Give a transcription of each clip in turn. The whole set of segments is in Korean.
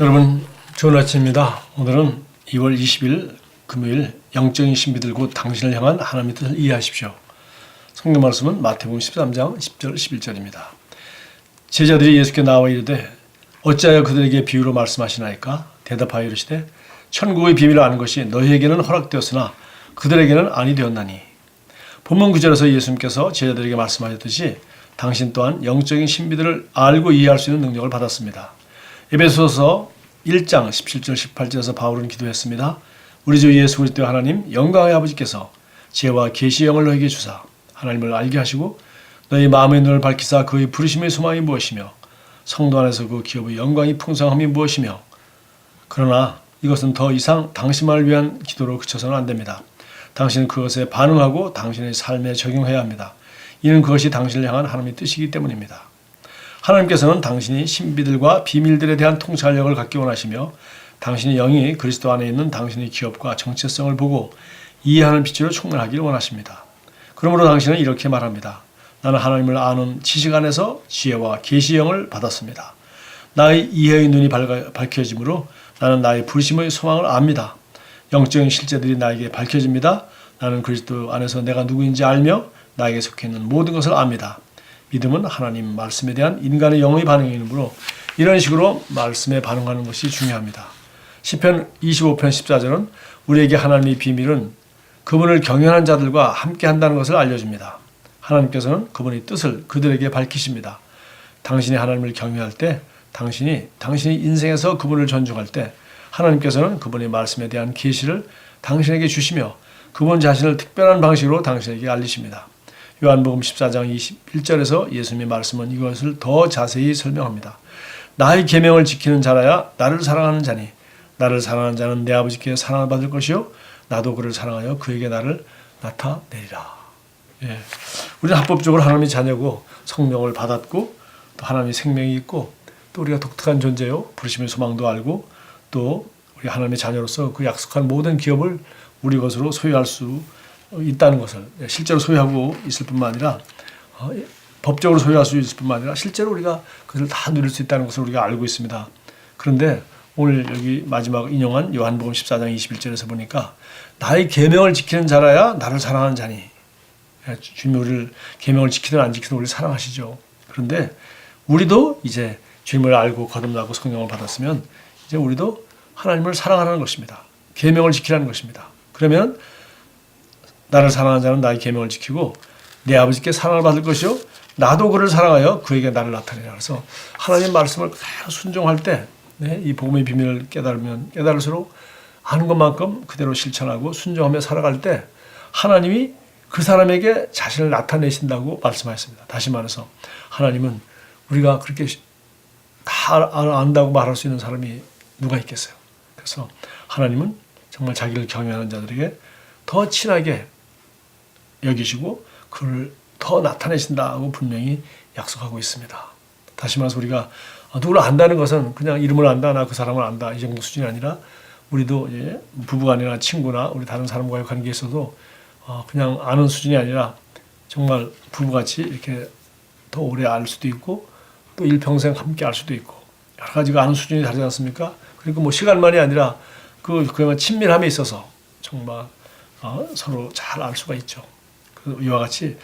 여러분 좋은 아침입니다. 오늘은 2월 20일 금요일 영적인 신비들 곧 당신을 향한 하나님의 뜻을 이해하십시오. 성경 말씀은 마태복음 13장 10절 11절입니다. 제자들이 예수께 나와 이르되 어찌하여 그들에게 비유로 말씀하시나이까 대답하여 이르시되 천국의 비밀을 아는 것이 너희에게는 허락되었으나 그들에게는 아니 되었나니 본문 구절에서 예수님께서 제자들에게 말씀하셨듯이 당신 또한 영적인 신비들을 알고 이해할 수 있는 능력을 받았습니다. 에베소서 1장 17절 18절에서 바울은 기도했습니다. 우리 주 예수 그리스도 하나님 영광의 아버지께서 지혜와 계시의 영을 너에게 주사 하나님을 알게 하시고 너희 마음의 눈을 밝히사 그의 부르심의 소망이 무엇이며 성도 안에서 그 기업의 영광이 풍성함이 무엇이며 그러나 이것은 더 이상 당신만을 위한 기도로 그쳐서는 안 됩니다. 당신은 그것에 반응하고 당신의 삶에 적용해야 합니다. 이는 그것이 당신을 향한 하나님의 뜻이기 때문입니다. 하나님께서는 당신이 신비들과 비밀들에 대한 통찰력을 갖기 원하시며 당신의 영이 그리스도 안에 있는 당신의 기업과 정체성을 보고 이해하는 빛으로 충만하기를 원하십니다. 그러므로 당신은 이렇게 말합니다. 나는 하나님을 아는 지식 안에서 지혜와 계시의 영을 받았습니다. 나의 이해의 눈이 밝아- 밝혀짐으로 나는 나의 불심의 소망을 압니다. 영적인 실제들이 나에게 밝혀집니다. 나는 그리스도 안에서 내가 누구인지 알며 나에게 속해 있는 모든 것을 압니다. 믿음은 하나님 말씀에 대한 인간의 영의 반응이므로 이런 식으로 말씀에 반응하는 것이 중요합니다. 시편 25편 14절은 우리에게 하나님의 비밀은 그분을 경외하는 자들과 함께 한다는 것을 알려줍니다. 하나님께서는 그분의 뜻을 그들에게 밝히십니다. 당신이 하나님을 경외할 때, 당신이 당신의 인생에서 그분을 존중할 때, 하나님께서는 그분의 말씀에 대한 계시를 당신에게 주시며 그분 자신을 특별한 방식으로 당신에게 알리십니다. 요한복음 14장 21절에서 예수님의 말씀은 이것을 더 자세히 설명합니다. 나의 계명을 지키는 자라야 나를 사랑하는 자니 나를 사랑하는 자는 내 아버지께 사랑을 받을 것이요 나도 그를 사랑하여 그에게 나를 나타내리라. 예. 우리는 합법적으로 하나님의 자녀고 성령을 받았고 또 하나님의 생명이 있고 또 우리가 독특한 존재요 부르심의 소망도 알고 또 우리 하나님의 자녀로서 그 약속한 모든 기업을 우리 것으로 소유할 수 있다는 것을 실제로 소유하고 있을 뿐만 아니라 어, 법적으로 소유할 수 있을 뿐만 아니라 실제로 우리가 그것을 다 누릴 수 있다는 것을 우리가 알고 있습니다. 그런데 오늘 여기 마지막 인용한 요한복음 14장 21절에서 보니까 나의 계명을 지키는 자라야 나를 사랑하는 자니 주님이 우리를 계명을 지키든 안 지키든 우리를 사랑하시죠. 그런데 우리도 이제 주님을 알고 거듭나고 성령을 받았으면 이제 우리도 하나님을 사랑하는 것입니다. 계명을 지키라는 것입니다. 그러면 나를 사랑하는 자는 나의 계명을 지키고 내 아버지께 사랑을 받을 것이요 나도 그를 사랑하여 그에게 나를 나타내라. 그래서 하나님 말씀을 순종할 때, 네, 이 복음의 비밀을 깨달으면 깨달을수록 아는 것만큼 그대로 실천하고 순종하며 살아갈 때 하나님이 그 사람에게 자신을 나타내신다고 말씀하셨습니다. 다시 말해서 하나님은 우리가 그렇게 다 알- 안다고 말할 수 있는 사람이 누가 있겠어요. 그래서 하나님은 정말 자기를 경외하는 자들에게 더 친하게 여기시고 그를 더 나타내신다고 분명히 약속하고 있습니다. 다시 말해서 우리가 누구를 안다는 것은 그냥 이름을 안다, 나 그 사람을 안다 이 정도 수준이 아니라 우리도 이제 부부간이나 친구나 우리 다른 사람과의 관계에 있어도 어, 그냥 아는 수준이 아니라 정말 부부같이 이렇게 더 오래 알 수도 있고 또 일평생 함께 알 수도 있고 여러 가지가 아는 수준이 다르지 않습니까? 그리고 뭐 시간만이 아니라 그 그야말로 친밀함에 있어서 정말 어, 서로 잘 알 수가 있죠. 그 이와 같이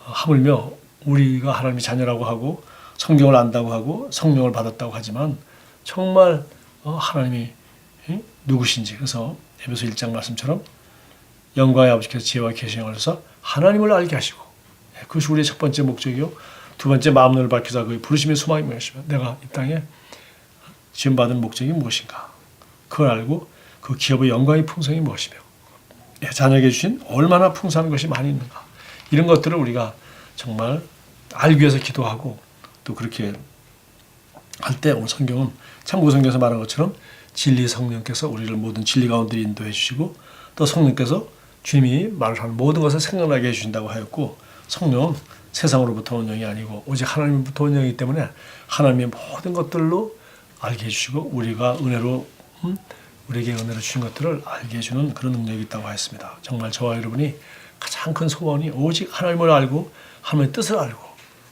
어, 하물며 우리가 하나님의 자녀라고 하고 성경을 안다고 하고 성령을 받았다고 하지만 정말 어, 하나님이 예? 누구신지. 그래서 에베소 1장 말씀처럼 영광의 아버지께서 지혜와 계시를 해서 하나님을 알게 하시고 예, 그것이 우리의 첫 번째 목적이요. 두 번째 마음을 밝히사 그의 부르심의 소망이 무엇이며 내가 이 땅에 지원받은 목적이 무엇인가. 그걸 알고 그 기업의 영광의 풍성이 무엇이며 예, 자녀에게 주신 얼마나 풍성한 것이 많이 있는가. 이런 것들을 우리가 정말 알기 위해서 기도하고 또 그렇게 할 때 오늘 성경은 참고 성경에서 말한 것처럼 진리 성령께서 우리를 모든 진리 가운데 인도해 주시고 또 성령께서 주님이 말하는 모든 것을 생각나게 해주신다고 하였고 성령은 세상으로부터 온 영이 아니고 오직 하나님부터 온 영이기 때문에 하나님의 모든 것들로 알게 해주시고 우리가 은혜로 음, 우리에게 은혜로 주신 것들을 알게 해주는 그런 능력이 있다고 하였습니다. 정말 저와 여러분이 가장 큰 소원이 오직 하나님을 알고 하나님의 뜻을 알고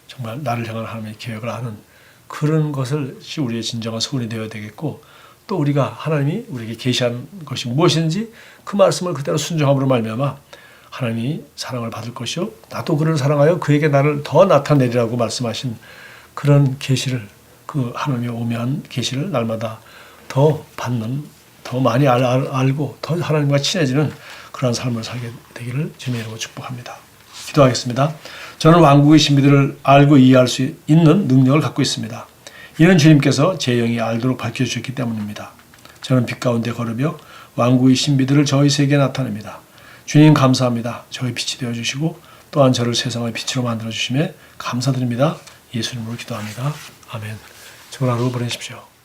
정말 나를 향한 하나님의 계획을 아는 그런 것을 우리의 진정한 소원이 되어야 되겠고 또 우리가 하나님이 우리에게 계시한 것이 무엇인지 그 말씀을 그대로 순종함으로 말미암아 하나님이 사랑을 받을 것이요 나도 그를 사랑하여 그에게 나를 더 나타내리라고 말씀하신 그런 계시를 그 하나님의 오묘한 계시를 날마다 더 받는 더 많이 알, 알, 알 고 더 하나님과 친해지는 그러한 삶을 살게 되기를 주님의 이름으로 축복합니다. 기도하겠습니다. 저는 왕국의 신비들을 알고 이해할 수 있는 능력을 갖고 있습니다. 이는 주님께서 제 영이 알도록 밝혀주셨기 때문입니다. 저는 빛 가운데 걸으며 왕국의 신비들을 저희 세계에 나타냅니다. 주님 감사합니다. 저희 빛이 되어주시고 또한 저를 세상의 빛으로 만들어주심에 감사드립니다. 예수님으로 기도합니다. 아멘. 좋은 하루 보내십시오.